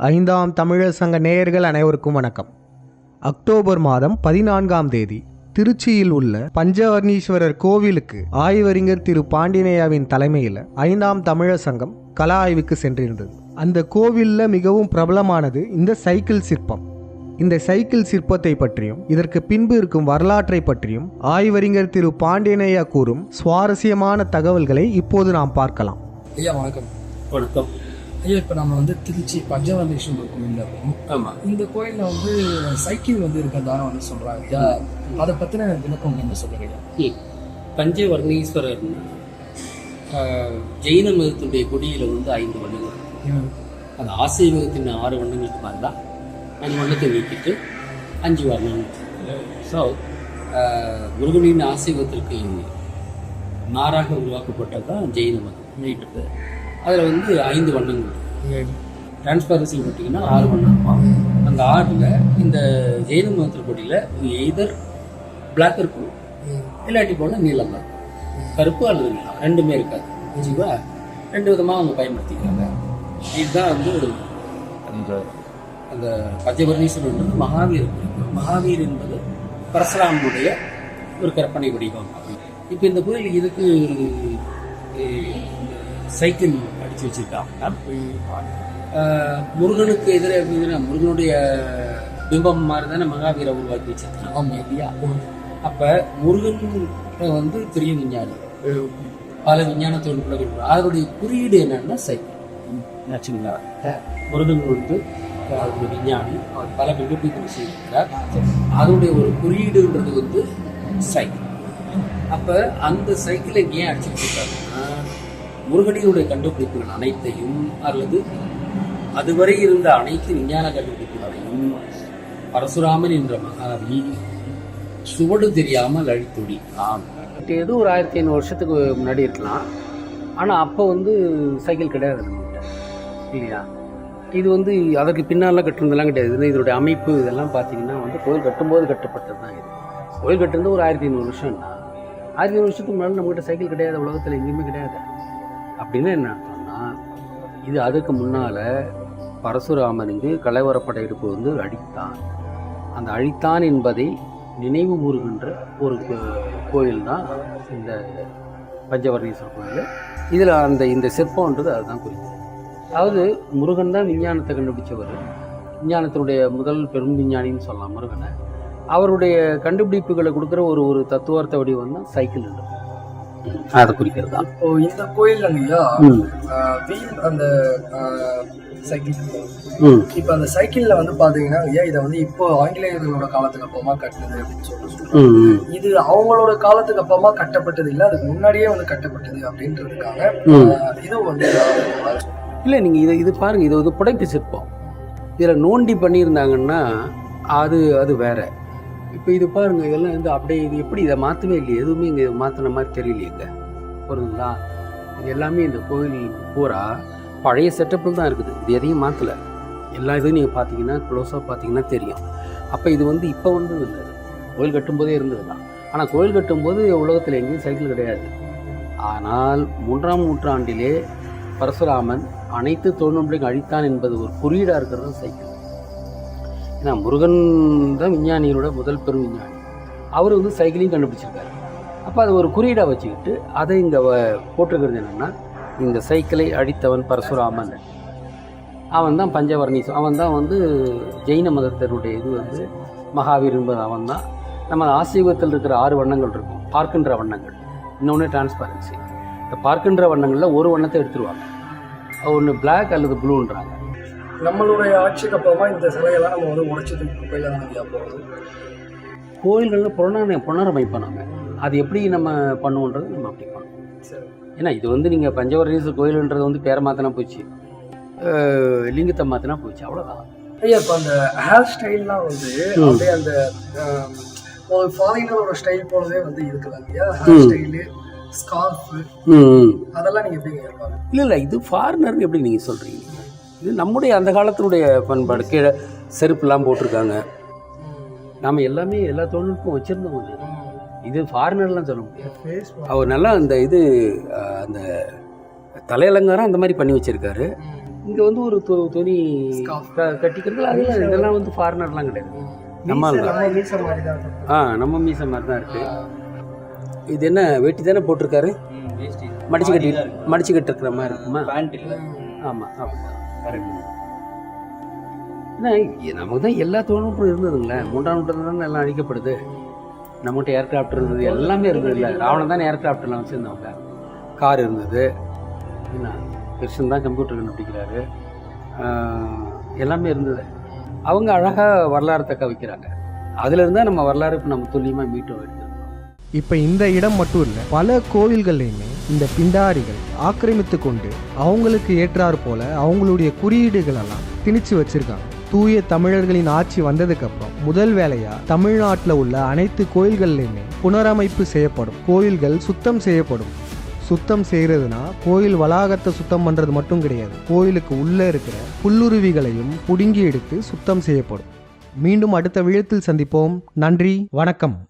ஐந்தாம் தமிழர் சங்க நேயர்கள் அனைவருக்கும் வணக்கம். அக்டோபர் மாதம் பதினான்காம் தேதி திருச்சியில் உள்ள பஞ்சவர்ணீஸ்வரர் கோவிலுக்கு ஆய்வறிஞர் திரு பாண்டினையாவின் தலைமையில் ஐந்தாம் தமிழர் சங்கம் கலா ஆய்வுக்கு சென்றிருந்தது. அந்த கோவிலில் மிகவும் பிரபலமானது இந்த சைக்கிள் சிற்பம். இந்த சைக்கிள் சிற்பத்தை பற்றியும் இதற்கு பின்பு இருக்கும் வரலாற்றை பற்றியும் ஆய்வறிஞர் திரு பாண்டியனையா கூறும் சுவாரஸ்யமான தகவல்களை இப்போது நாம் பார்க்கலாம். ஐயா வணக்கம். வணக்கம். ஐயா இப்போ நம்ம வந்து திருச்சி பஞ்சவர்ணேஸ்வரர் கோயிலில் இருக்கோம் ஆமா. இந்த கோயிலில் வந்து சைக்கிள் வந்து இருக்கிறதா வந்து சொல்கிறாங்க ஐயா அதை பற்றின விளக்கம் கொஞ்சம் சொல்லுங்க ஐயா. ஜெயின மதத்தினுடைய கொடியில வந்து ஐந்து வண்ணங்கள். அது ஆசிரிய மதத்தின் ஆறு வண்ணங்களுக்கு பதிலா அஞ்சு வண்ணத்தை நீக்கிட்டு அஞ்சு வர்ணம் ஸோ முருகனின் ஆசீர்வத்திற்கு மாறாக உருவாக்கப்பட்டது தான் ஜெயின மதம் ரைட்டு அதில் வந்து ஐந்து வண்ணங்கள். டிரான்ஸ்பரன்சி பார்த்தீங்கன்னா ஆறு வண்ணம். இருக்கும் அந்த ஆறில் இந்த ஜெயின மதத்தில் கொடியில் எய்தர் பிளாக் இருக்கும் இல்லாட்டி போனால் நீளம் தான். கருப்பு அல்லது நீளம் ரெண்டுமே இருக்காது. சரிங்களா ரெண்டு விதமாக அவங்க பயன்படுத்திக்கிறாங்க. இதுதான் வந்து அந்த அந்த பஞ்சவர்ணீஸ்வரர் மகாவீர். குறிக்கும் மகாவீர் என்பது பரசுராமனுடைய ஒரு கற்பனை வடிவம். இப்போ இந்த கோயில் இதுக்கு சைக்கிள் அடிச்சு வச்சிருக்காங்க. முருகனுக்கு எதிரே முருகனுடைய பிம்பம் மாதிரி தானே மகாவீரை உருவாக்கி வச்சிருக்காங்க. இல்லையா அப்ப முருகன் வந்து பெரிய விஞ்ஞானி. பல விஞ்ஞான தொழில்நுட்பங்கள் அதனுடைய குறியீடு என்னன்னா சைக்கிள். ஆச்சுங்களா முருகன் வந்து ஒரு விஞ்ஞானி. அவர் பல கண்டுபிடிப்புகள் செய்திருக்கிறார். அதனுடைய ஒரு குறியீடுன்றது வந்து சைக்கிள். அப்ப அந்த சைக்கிளை ஏன் அடிச்சுட்டு இருக்காருன்னா முருகனினுடைய கண்டுபிடிப்புகள் அனைத்தையும் அல்லது அதுவரை இருந்த அனைத்து விஞ்ஞான கண்டுபிடிப்புகளையும் பரசுராமன் என்ற மகாவி சுவடு தெரியாமல் அழித்துடித்தான் ஏதோ ஒரு ஆயிரத்தி ஐநூறு வருஷத்துக்கு முன்னாடி இருக்கலாம். ஆனால் அப்போ வந்து சைக்கிள் கிடையாது நம்மகிட்ட. இல்லையா? இது வந்து அதற்கு பின்னாலாம் கட்டுறதெல்லாம் கிடையாது. இதனுடைய இதோடைய அமைப்பு இதெல்லாம் பார்த்தீங்கன்னா வந்து கோயில் கட்டும்போது கட்டப்பட்டது தான் இது. கோயில் கட்டுறது ஒரு ஆயிரத்தி ஐநூறு வருஷம்னா ஆயிரத்தி ஐநூறு வருஷத்துக்கு முன்னாடி நம்மகிட்ட சைக்கிள் கிடையாது உலகத்தில் எங்கேயுமே கிடையாது. அப்படின்னு என்ன அர்த்தம்னா இது அதுக்கு முன்னால் பரசுராமனுக்கு கலைவரப்படையெடுப்பு வந்து அழித்தான். அந்த அழித்தான் என்பதை நினைவு கூறுகின்ற ஒரு கோயில் தான் இந்த பஞ்சவர்ணீஸ்வரர் கோயில். இதில் அந்த இந்த சிற்பம்ன்றது அதுதான் குறிக்கும் அதாவது முருகன் தான் விஞ்ஞானத்தை கண்டுபிடிச்சவர். விஞ்ஞானத்தினுடைய முதல் பெரும் விஞ்ஞானின்னு சொல்லலாம் முருகனை. அவருடைய கண்டுபிடிப்புகளை கொடுக்குற ஒரு ஒரு தத்துவார்த்த வடிவம் தான் சைக்கிள் அதை குறிக்கிறது தான். இப்போ இந்த கோயில்ல ஐயா ஆஹ், வீல் அந்த சைக்கிள். இப்போ அந்த சைக்கிள்ல வந்து பாத்தீங்கன்னா ஐயா இதை வந்து இப்போ ஆங்கிலேயர்களோட காலத்துக்கு அப்புறமா கட்டுனது அப்படின்னு சொல்லிட்டு இது அவங்களோட காலத்துக்கு அப்புறமா கட்டப்பட்டது இல்ல அதுக்கு முன்னாடியே வந்து கட்டப்பட்டது அப்படின்றதுக்காக இதுவும் வந்து இல்லை நீங்கள் இது இது பாருங்கள் இது வந்து புடைப்பு சிற்பம். இதில் நோண்டி பண்ணியிருந்தாங்கன்னா அது அது வேற. இப்போ இது பாருங்க இதெல்லாம் வந்து அப்படியே இது எப்படி இதை மாற்றவே இல்லையே? எதுவுமே இங்கே மாற்றின மாதிரி தெரியலையேங்க. புரியுதுங்களா இது எல்லாமே இந்த கோயில் பூரா பழைய செட்டப்பில் தான் இருக்குது. இது எதையும் மாற்றலை எல்லா இதுவும் நீங்கள் பார்த்தீங்கன்னா க்ளோஸாக பார்த்தீங்கன்னா தெரியும். அப்போ இது வந்து இப்போ வந்தது இல்லை. கோயில் கட்டும்போதே இருந்தது தான். ஆனால் கோயில் கட்டும்போது உலகத்தில் எங்கேயும் சைக்கிள் கிடையாது. ஆனால் மூன்றாம் நூற்றாண்டிலே பரசுராமன் அனைத்து தொழில்நுட்பங்களையும் அழித்தான் என்பது ஒரு குறியீடாக இருக்கிறது சைக்கிள் ஏன்னா முருகன் தான் விஞ்ஞானிகளோட முதல் பெரும் விஞ்ஞானி. அவர் வந்து சைக்கிளையும் கண்டுபிடிச்சிருக்காரு. அப்போ அதை ஒரு குறியீடாக வச்சுக்கிட்டு அதை இங்கே போட்டிருக்கிறது என்னென்னா இந்த சைக்கிளை அழித்தவன் பரசுராமன். அவன் தான் பஞ்சவர்ணீசம் அவன் தான் வந்து ஜெயின மதத்தினுடைய இது வந்து மகாவீர் என்பது அவன் தான். நம்ம ஆசீர்வத்தில் இருக்கிற ஆறு வண்ணங்கள் இருக்கும். பார்க்கின்ற வண்ணங்கள். இன்னொன்று டிரான்ஸ்பரன்சி இந்த பார்க்கின்ற வண்ணங்களில் ஒரு வண்ணத்தை எடுத்துருவாங்க. ஒன்று பிளாக் அல்லது ப்ளூன்றாங்க நம்மளுடைய ஆட்சிக்கு அப்புறமா இந்த சிலையெல்லாம் நம்ம வந்து உடைச்சு தான் ஐயா போகுது. கோயில்களில் புனர புனரமைப்போம் நம்ம அது எப்படி நம்ம பண்ணுவோன்றது நம்ம அப்படி பண்ணுவோம். சரி. ஏன்னா இது வந்து நீங்கள் பஞ்சவரணீஸ்வரர் கோயிலுன்றது வந்து பேரை மாற்றினா போச்சு. லிங்கத்தை மாற்றினா போச்சு. அவ்வளோதான் ஐயா இப்போ அந்த ஹேர் ஸ்டைல்லாம் வந்து. அப்படியே அந்த ஒரு ஃபாரினரோட ஸ்டைல் போலவே வந்து இருக்குல்ல ஐயா? ஹேர். ஸ்டைலு ஸ்கார்ஃப் அதெல்லாம் நீங்க எப்படி இல்லை இல்லை இது ஃபாரினர் எப்படி நீங்கள் சொல்கிறீங்க இது நம்முடைய அந்த காலத்தினுடைய பண்பாடு. கீழே செருப்புலாம் போட்டிருக்காங்க. நாம் எல்லாமே எல்லா தொழில்நுட்பம் வச்சுருந்தோம் இது ஃபாரினர்லாம் சொல்ல முடியாது. அவர் நல்லா அந்த இது அந்த தலையலங்காரம் அந்த மாதிரி பண்ணி வச்சிருக்காரு. இங்கே வந்து ஒரு தொ- துணி கட்டிக்கிறது அதெல்லாம் இதெல்லாம் வந்து ஃபாரினர்லாம் கிடையாது. நம்ம. ஆ நம்ம மீச மாதிரி தான் இருக்கு. இது என்ன வேட்டி தானே போட்டிருக்காரு? மடிச்சு கட்டி மடிச்சு கட்டிருக்கிற மாதிரி இருக்குமா? ஆமாம் ஆமாம் நமக்கு தான் எல்லா தொழில்நுட்பம் இருந்ததுங்களே. மூன்றாம் நூற்றாண்டு தானே எல்லாம் அழிக்கப்படுது. நம்மகிட்ட ஏர்கிராஃப்ட் இருந்தது எல்லாமே இருந்தது இல்லை ராவணன் தான் ஏர்கிராஃப்ட்லாம் வச்சுருந்தவங்க. கார் இருந்தது. என்ன? கிருஷ்ணன் தான் கம்ப்யூட்டர் கண்டுபிடிக்கிறாரு. எல்லாமே இருந்தது. அவங்க அழகாக வரலாறு தக்க வைக்கிறாங்க. அதுல நம்ம வரலாறு இப்போ நம்ம துல்லியமாக மீட்டும் இப்போ இந்த இடம் மட்டும் இல்லை பல கோவில்கள்லையுமே இந்த பிண்டாரிகள் ஆக்கிரமித்து கொண்டு அவங்களுக்கு ஏற்றார் போல அவங்களுடைய குறியீடுகள் எல்லாம் திணிச்சு வச்சிருக்காங்க. தூய தமிழர்களின் ஆட்சி வந்ததுக்கு அப்புறம் முதல் வேலையா தமிழ்நாட்டில் உள்ள அனைத்து கோயில்கள்லையுமே புனரமைப்பு செய்யப்படும். கோயில்கள் சுத்தம் செய்யப்படும். சுத்தம் செய்கிறதுனா கோயில் வளாகத்தை சுத்தம் பண்ணுறது மட்டும் கிடையாது. கோயிலுக்கு உள்ளே இருக்கிற புல்லுருவிகளையும் புடுங்கி எடுத்து சுத்தம் செய்யப்படும். மீண்டும் அடுத்த விழுத்தில் சந்திப்போம். நன்றி வணக்கம்.